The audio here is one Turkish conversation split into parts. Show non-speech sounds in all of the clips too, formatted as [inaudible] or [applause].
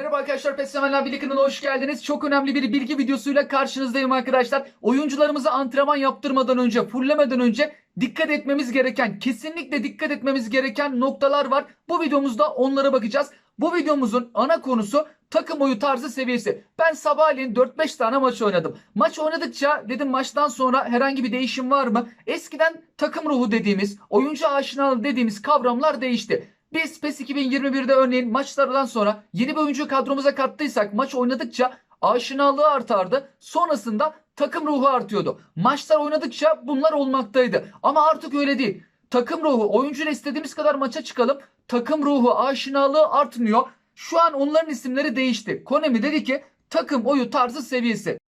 Merhaba arkadaşlar PES Sevenler Birliği kanalına hoş geldiniz. Çok önemli bir bilgi videosuyla karşınızdayım arkadaşlar. Oyuncularımıza antrenman yaptırmadan önce, fullemeden önce dikkat etmemiz gereken, kesinlikle dikkat etmemiz gereken noktalar var. Bu videomuzda onlara bakacağız. Bu videomuzun ana konusu takım oyu tarzı seviyesi. Ben sabahleyin 4-5 tane maç oynadım. Maç oynadıkça dedim maçtan sonra herhangi bir değişim var mı? Eskiden takım ruhu dediğimiz, oyuncu aşinalığı dediğimiz kavramlar değişti. Biz PES 2021'de örneğin maçlardan sonra yeni bir oyuncu kadromuza kattıysak maç oynadıkça aşinalığı artardı. Sonrasında takım ruhu artıyordu. Maçlar oynadıkça bunlar olmaktaydı. Ama artık öyle değil. Takım ruhu oyuncuyla istediğimiz kadar maça çıkalım. Takım ruhu aşinalığı artmıyor. Şu an onların isimleri değişti. Konemi dedi ki takım oyu tarzı seviyesi.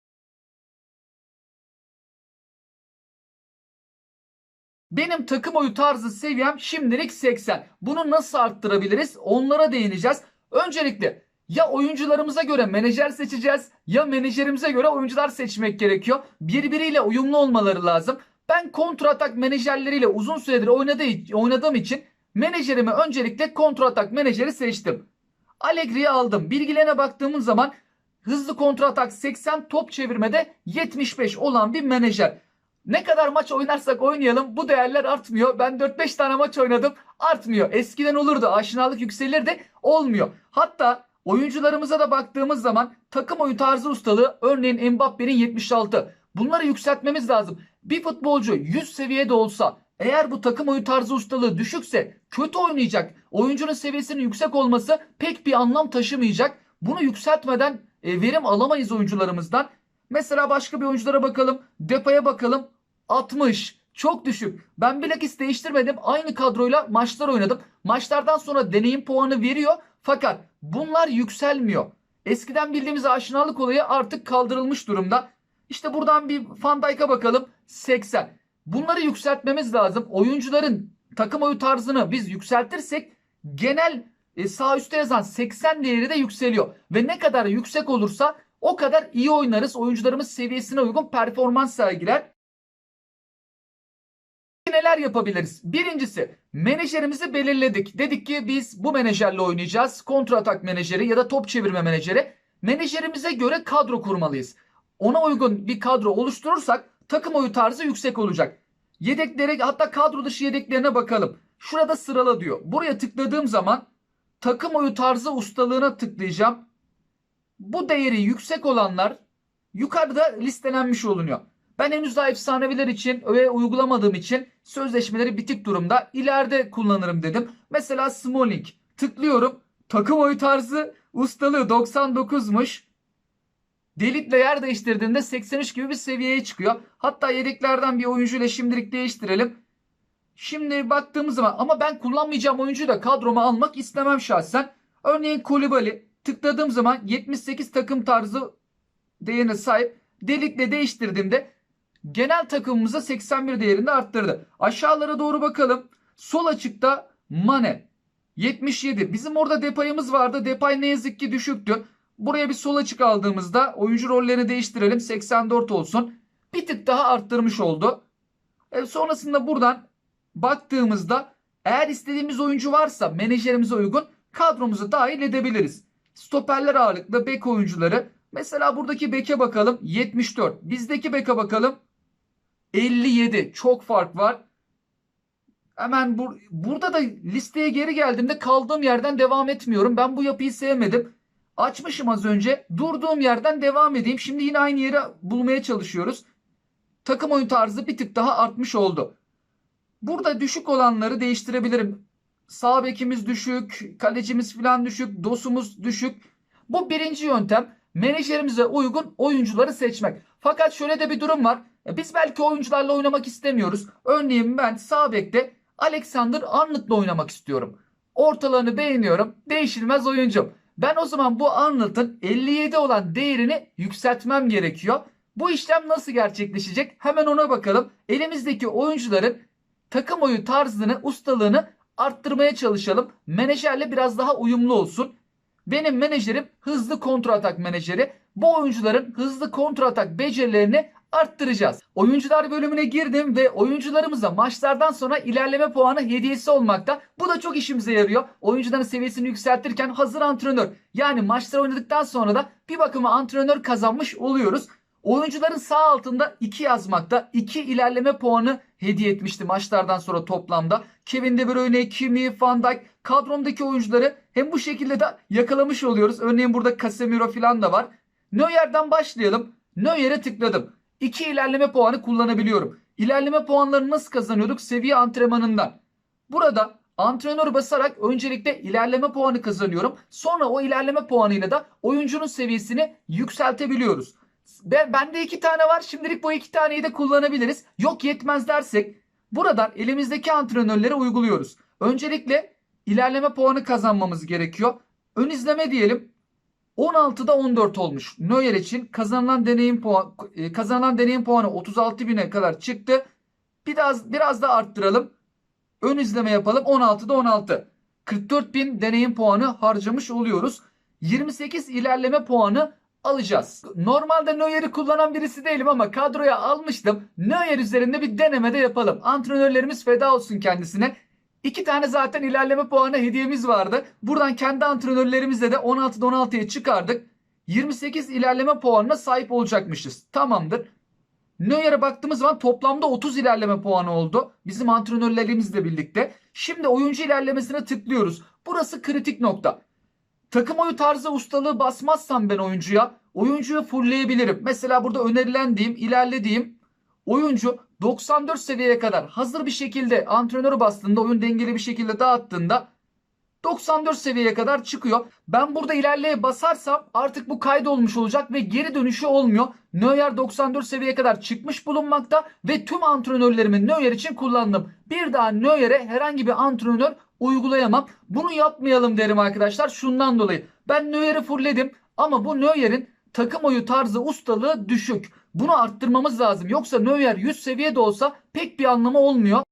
Benim takım oyu tarzı seviyem şimdilik 80. Bunu nasıl arttırabiliriz? Onlara değineceğiz. Öncelikle ya oyuncularımıza göre menajer seçeceğiz ya menajerimize göre oyuncular seçmek gerekiyor. Birbiriyle uyumlu olmaları lazım. Ben kontratak menajerleriyle uzun süredir oynadığı, oynadığım için menajerimi öncelikle kontratak menajeri seçtim. Allegri'yi aldım. Bilgilerine baktığımız zaman hızlı kontratak 80 top çevirmede 75 olan bir menajer. Ne kadar maç oynarsak oynayalım bu değerler artmıyor. Ben 4-5 tane maç oynadım artmıyor. Eskiden olurdu aşinalık yükselirdi olmuyor. Hatta oyuncularımıza da baktığımız zaman takım oyun tarzı ustalığı örneğin Mbappe'nin 76. Bunları yükseltmemiz lazım. Bir futbolcu 100 seviyede olsa eğer bu takım oyun tarzı ustalığı düşükse kötü oynayacak. Oyuncunun seviyesinin yüksek olması pek bir anlam taşımayacak. Bunu yükseltmeden e, verim alamayız oyuncularımızdan. Mesela başka bir oyunculara bakalım. Depay'a bakalım. 60. Çok düşük. Ben bilakis değiştirmedim. Aynı kadroyla maçlar oynadım. Maçlardan sonra deneyim puanı veriyor. Fakat bunlar yükselmiyor. Eskiden bildiğimiz aşinalık olayı artık kaldırılmış durumda. İşte buradan bir Van bakalım. 80. Bunları yükseltmemiz lazım. Oyuncuların takım oyu tarzını biz yükseltirsek genel e, sağ üstte yazan 80 değeri de yükseliyor. Ve ne kadar yüksek olursa o kadar iyi oynarız. Oyuncularımız seviyesine uygun performans sergiler. Neler yapabiliriz? Birincisi menajerimizi belirledik. Dedik ki biz bu menajerle oynayacağız. Kontra atak menajeri ya da top çevirme menajeri. Menajerimize göre kadro kurmalıyız. Ona uygun bir kadro oluşturursak takım oyu tarzı yüksek olacak. Yedeklere hatta kadro dışı yedeklerine bakalım. Şurada sırala diyor. Buraya tıkladığım zaman takım oyu tarzı ustalığına tıklayacağım. Bu değeri yüksek olanlar yukarıda listelenmiş olunuyor. Ben henüz daha efsaneviler için ve uygulamadığım için sözleşmeleri bitik durumda. İleride kullanırım dedim. Mesela Smalling tıklıyorum. Takım oyu tarzı ustalığı 99'muş. Delitle yer değiştirdiğinde 83 gibi bir seviyeye çıkıyor. Hatta yedeklerden bir oyuncuyla şimdilik değiştirelim. Şimdi baktığımız zaman ama ben kullanmayacağım oyuncuyu da kadroma almak istemem şahsen. Örneğin Kolibali tıkladığım zaman 78 takım tarzı değerine sahip. Delikle değiştirdiğimde genel takımımıza 81 değerinde arttırdı. Aşağılara doğru bakalım. Sol açıkta Mane 77. Bizim orada Depay'ımız vardı. Depay ne yazık ki düşüktü. Buraya bir sol açık aldığımızda oyuncu rollerini değiştirelim. 84 olsun. Bir tık daha arttırmış oldu. E, sonrasında buradan baktığımızda eğer istediğimiz oyuncu varsa menajerimize uygun kadromuza dahil edebiliriz. Stoperler ağırlıklı bek oyuncuları. Mesela buradaki beke bakalım 74. Bizdeki beke bakalım 57. Çok fark var. Hemen bur burada da listeye geri geldiğimde kaldığım yerden devam etmiyorum. Ben bu yapıyı sevmedim. Açmışım az önce. Durduğum yerden devam edeyim. Şimdi yine aynı yeri bulmaya çalışıyoruz. Takım oyun tarzı bir tık daha artmış oldu. Burada düşük olanları değiştirebilirim. Sağ bekimiz düşük, kalecimiz falan düşük, dosumuz düşük. Bu birinci yöntem menajerimize uygun oyuncuları seçmek. Fakat şöyle de bir durum var. E, Biz belki oyuncularla oynamak istemiyoruz. Örneğin ben sağ bekte Alexander Arnold'la oynamak istiyorum. Ortalarını beğeniyorum. Değişilmez oyuncum. Ben o zaman bu Arnold'ın 57 olan değerini yükseltmem gerekiyor. Bu işlem nasıl gerçekleşecek? Hemen ona bakalım. Elimizdeki oyuncuların takım oyu tarzını, ustalığını arttırmaya çalışalım. Menajerle biraz daha uyumlu olsun. Benim menajerim hızlı kontra atak menajeri. Bu oyuncuların hızlı kontra atak becerilerini arttıracağız. Oyuncular bölümüne girdim ve oyuncularımıza maçlardan sonra ilerleme puanı hediyesi olmakta. Bu da çok işimize yarıyor. Oyuncuların seviyesini yükseltirken hazır antrenör yani maçlar oynadıktan sonra da bir bakıma antrenör kazanmış oluyoruz. Oyuncuların sağ altında 2 yazmakta. 2 ilerleme puanı hediye etmişti maçlardan sonra toplamda. Kevin De Bruyne, Kimi, Van Dijk kadromdaki oyuncuları hem bu şekilde de yakalamış oluyoruz. Örneğin burada Casemiro falan da var. Neuer'den başlayalım. Neuer'e tıkladım. 2 ilerleme puanı kullanabiliyorum. İlerleme puanlarını nasıl kazanıyorduk? Seviye antrenmanından. Burada antrenör basarak öncelikle ilerleme puanı kazanıyorum. Sonra o ilerleme puanıyla da oyuncunun seviyesini yükseltebiliyoruz. Ben, bende iki tane var. Şimdilik bu iki taneyi de kullanabiliriz. Yok yetmez dersek buradan elimizdeki antrenörlere uyguluyoruz. Öncelikle ilerleme puanı kazanmamız gerekiyor. Ön izleme diyelim. 16'da 14 olmuş. Neuer için kazanılan deneyim puan e, kazanılan deneyim puanı 36 bine kadar çıktı. Biraz biraz da arttıralım. Ön izleme yapalım. 16'da 16. 44 bin deneyim puanı harcamış oluyoruz. 28 ilerleme puanı alacağız. Normalde Neuer'i kullanan birisi değilim ama kadroya almıştım. Neuer üzerinde bir deneme de yapalım. Antrenörlerimiz feda olsun kendisine. İki tane zaten ilerleme puanı hediyemiz vardı. Buradan kendi antrenörlerimizle de 16'da 16'ya çıkardık. 28 ilerleme puanına sahip olacakmışız. Tamamdır. Neuer'e baktığımız zaman toplamda 30 ilerleme puanı oldu. Bizim antrenörlerimizle birlikte. Şimdi oyuncu ilerlemesine tıklıyoruz. Burası kritik nokta. Takım oyu tarzı ustalığı basmazsam ben oyuncuya oyuncuyu fullleyebilirim. Mesela burada önerilen diyeyim, ilerle diyeyim. Oyuncu 94 seviyeye kadar hazır bir şekilde antrenörü bastığında oyun dengeli bir şekilde dağıttığında 94 seviyeye kadar çıkıyor. Ben burada ilerleye basarsam artık bu kaydolmuş olacak ve geri dönüşü olmuyor. Neuer 94 seviyeye kadar çıkmış bulunmakta ve tüm antrenörlerimi Neuer için kullandım. Bir daha Neuer'e herhangi bir antrenör uygulayamam. Bunu yapmayalım derim arkadaşlar şundan dolayı. Ben Neuer'i fullledim ama bu Neuer'in takım oyu tarzı ustalığı düşük. Bunu arttırmamız lazım. Yoksa Neuer 100 seviyede olsa pek bir anlamı olmuyor.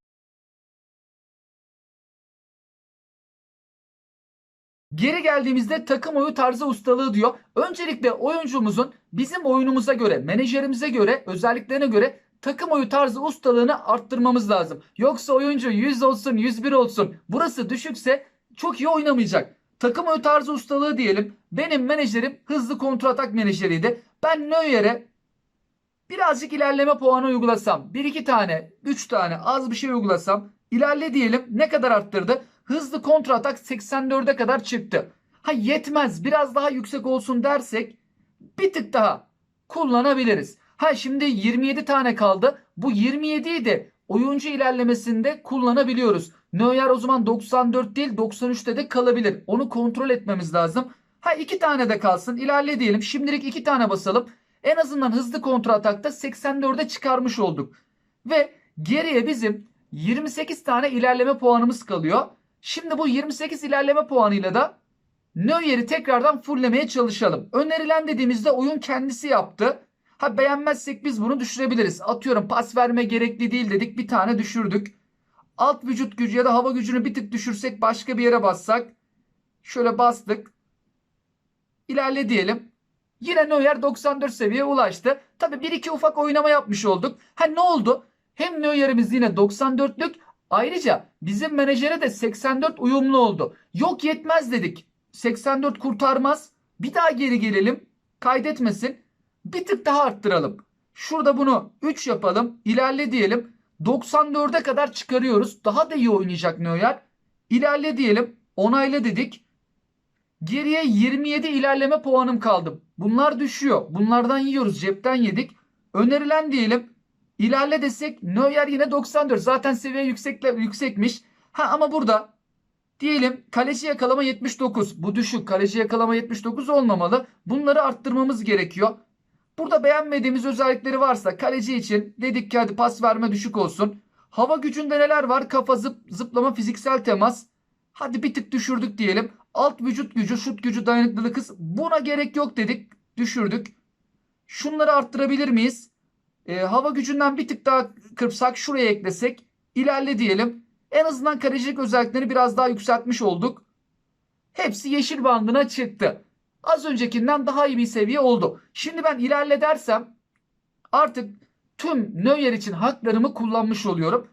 Geri geldiğimizde takım oyu tarzı ustalığı diyor. Öncelikle oyuncumuzun bizim oyunumuza göre, menajerimize göre, özelliklerine göre takım oyu tarzı ustalığını arttırmamız lazım. Yoksa oyuncu 100 olsun, 101 olsun. Burası düşükse çok iyi oynamayacak. Takım oyu tarzı ustalığı diyelim. Benim menajerim hızlı kontratak menajeriydi. Ben Neuer'e birazcık ilerleme puanı uygulasam, 1-2 tane, 3 tane az bir şey uygulasam, ilerle diyelim ne kadar arttırdı? Hızlı kontratak 84'e kadar çıktı. Ha yetmez biraz daha yüksek olsun dersek bir tık daha kullanabiliriz. Ha şimdi 27 tane kaldı. Bu 27'yi de oyuncu ilerlemesinde kullanabiliyoruz. Neuer o zaman 94 değil 93'te de kalabilir. Onu kontrol etmemiz lazım. Ha iki tane de kalsın. İlerle diyelim. Şimdilik iki tane basalım. En azından hızlı kontratakta 84'e çıkarmış olduk. Ve geriye bizim 28 tane ilerleme puanımız kalıyor. Şimdi bu 28 ilerleme puanıyla da Neuer'i tekrardan fulllemeye çalışalım. Önerilen dediğimizde oyun kendisi yaptı. Ha beğenmezsek biz bunu düşürebiliriz. Atıyorum pas verme gerekli değil dedik bir tane düşürdük. Alt vücut gücü ya da hava gücünü bir tık düşürsek başka bir yere bassak. Şöyle bastık. İlerle diyelim. Yine Neuer 94 seviyeye ulaştı. Tabi bir iki ufak oynama yapmış olduk. Ha ne oldu? Hem Neuer'imiz yine 94'lük ayrıca bizim menajere de 84 uyumlu oldu. Yok yetmez dedik. 84 kurtarmaz. Bir daha geri gelelim. Kaydetmesin. Bir tık daha arttıralım. Şurada bunu 3 yapalım. İlerle diyelim. 94'e kadar çıkarıyoruz. Daha da iyi oynayacak Neuer. İlerle diyelim. Onayla dedik. Geriye 27 ilerleme puanım kaldı. Bunlar düşüyor. Bunlardan yiyoruz. Cepten yedik. Önerilen diyelim. İlerle desek Neuer yine 94. Zaten seviye yüksekle, yüksekmiş. Ha ama burada diyelim kaleci yakalama 79. Bu düşük. Kaleci yakalama 79 olmamalı. Bunları arttırmamız gerekiyor. Burada beğenmediğimiz özellikleri varsa kaleci için dedik ki hadi pas verme düşük olsun. Hava gücünde neler var? Kafa zıp, zıplama fiziksel temas. Hadi bir tık düşürdük diyelim. Alt vücut gücü, şut gücü, dayanıklılık hız. Buna gerek yok dedik. Düşürdük. Şunları arttırabilir miyiz? Ee, hava gücünden bir tık daha kırpsak şuraya eklesek. ilerle diyelim. En azından kalecilik özelliklerini biraz daha yükseltmiş olduk. Hepsi yeşil bandına çıktı. Az öncekinden daha iyi bir seviye oldu. Şimdi ben ilerle dersem artık tüm Neuer için haklarımı kullanmış oluyorum.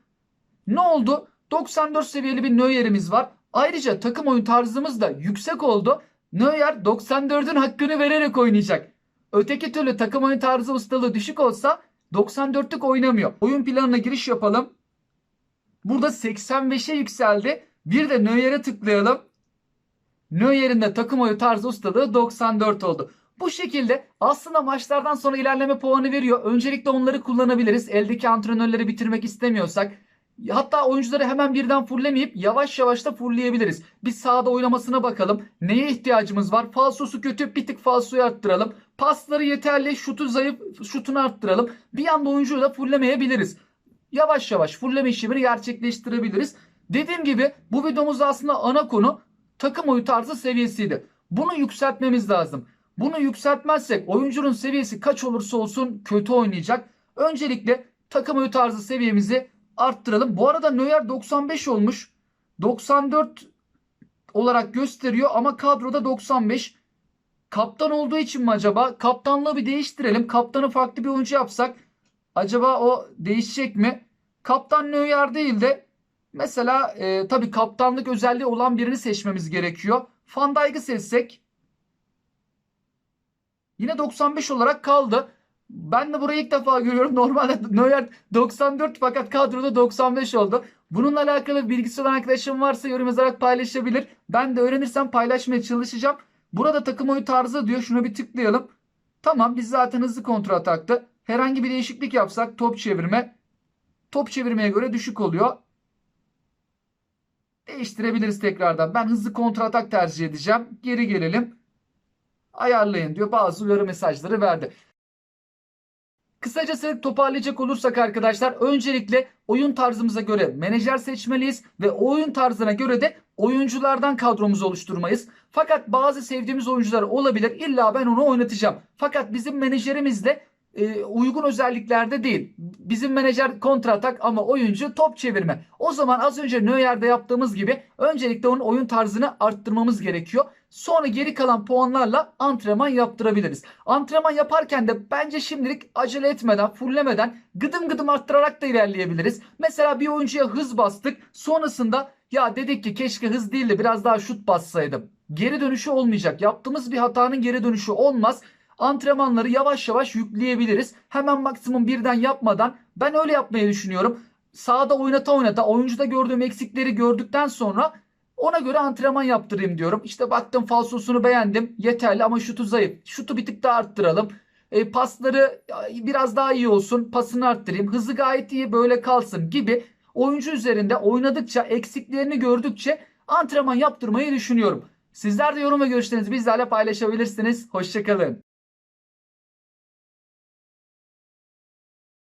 Ne oldu? 94 seviyeli bir Neuer'imiz var. Ayrıca takım oyun tarzımız da yüksek oldu. Neuer 94'ün hakkını vererek oynayacak. Öteki türlü takım oyun tarzı ustalığı düşük olsa 94'lük oynamıyor. Oyun planına giriş yapalım. Burada 85'e yükseldi. Bir de Neuer'e tıklayalım. Neuer'in de takım oyun tarzı ustalığı 94 oldu. Bu şekilde aslında maçlardan sonra ilerleme puanı veriyor. Öncelikle onları kullanabiliriz. Eldeki antrenörleri bitirmek istemiyorsak. Hatta oyuncuları hemen birden fullemeyip yavaş yavaş da fullleyebiliriz. Biz sahada oynamasına bakalım. Neye ihtiyacımız var? Falsosu kötü bir tık falsoyu arttıralım. Pasları yeterli şutu zayıf şutunu arttıralım. Bir anda oyuncuyu da fulllemeyebiliriz. Yavaş yavaş fullleme işlemini gerçekleştirebiliriz. Dediğim gibi bu videomuzda aslında ana konu takım oyu tarzı seviyesiydi. Bunu yükseltmemiz lazım. Bunu yükseltmezsek oyuncunun seviyesi kaç olursa olsun kötü oynayacak. Öncelikle takım oyu tarzı seviyemizi arttıralım. Bu arada Neuer 95 olmuş. 94 olarak gösteriyor ama kadroda 95. Kaptan olduğu için mi acaba? Kaptanlığı bir değiştirelim. Kaptanı farklı bir oyuncu yapsak acaba o değişecek mi? Kaptan Neuer değil de mesela e, tabii kaptanlık özelliği olan birini seçmemiz gerekiyor. Van seçsek Yine 95 olarak kaldı. Ben de burayı ilk defa görüyorum. [laughs] Normalde Neuer 94 fakat kadroda 95 oldu. Bununla alakalı bilgisi olan arkadaşım varsa yorum yazarak paylaşabilir. Ben de öğrenirsem paylaşmaya çalışacağım. Burada takım oyun tarzı diyor. Şuna bir tıklayalım. Tamam biz zaten hızlı kontrol ataktı. Herhangi bir değişiklik yapsak top çevirme. Top çevirmeye göre düşük oluyor. Değiştirebiliriz tekrardan. Ben hızlı kontratak tercih edeceğim. Geri gelelim ayarlayın diyor. Bazı uyarı mesajları verdi. Kısacası toparlayacak olursak arkadaşlar öncelikle oyun tarzımıza göre menajer seçmeliyiz ve oyun tarzına göre de oyunculardan kadromuzu oluşturmayız. Fakat bazı sevdiğimiz oyuncular olabilir. İlla ben onu oynatacağım. Fakat bizim menajerimiz de e, uygun özelliklerde değil. Bizim menajer kontratak ama oyuncu top çevirme. O zaman az önce Neuer'de yaptığımız gibi öncelikle onun oyun tarzını arttırmamız gerekiyor. Sonra geri kalan puanlarla antrenman yaptırabiliriz. Antrenman yaparken de bence şimdilik acele etmeden, fullemeden gıdım gıdım arttırarak da ilerleyebiliriz. Mesela bir oyuncuya hız bastık. Sonrasında ya dedik ki keşke hız değil de biraz daha şut bassaydım. Geri dönüşü olmayacak. Yaptığımız bir hatanın geri dönüşü olmaz antrenmanları yavaş yavaş yükleyebiliriz. Hemen maksimum birden yapmadan ben öyle yapmayı düşünüyorum. Sahada oynata oynata oyuncuda gördüğüm eksikleri gördükten sonra ona göre antrenman yaptırayım diyorum. İşte baktım falsosunu beğendim. Yeterli ama şutu zayıf. Şutu bir tık daha arttıralım. E, pasları biraz daha iyi olsun. Pasını arttırayım. Hızı gayet iyi böyle kalsın gibi oyuncu üzerinde oynadıkça eksiklerini gördükçe antrenman yaptırmayı düşünüyorum. Sizler de yorum ve görüşlerinizi bizlerle paylaşabilirsiniz. Hoşçakalın.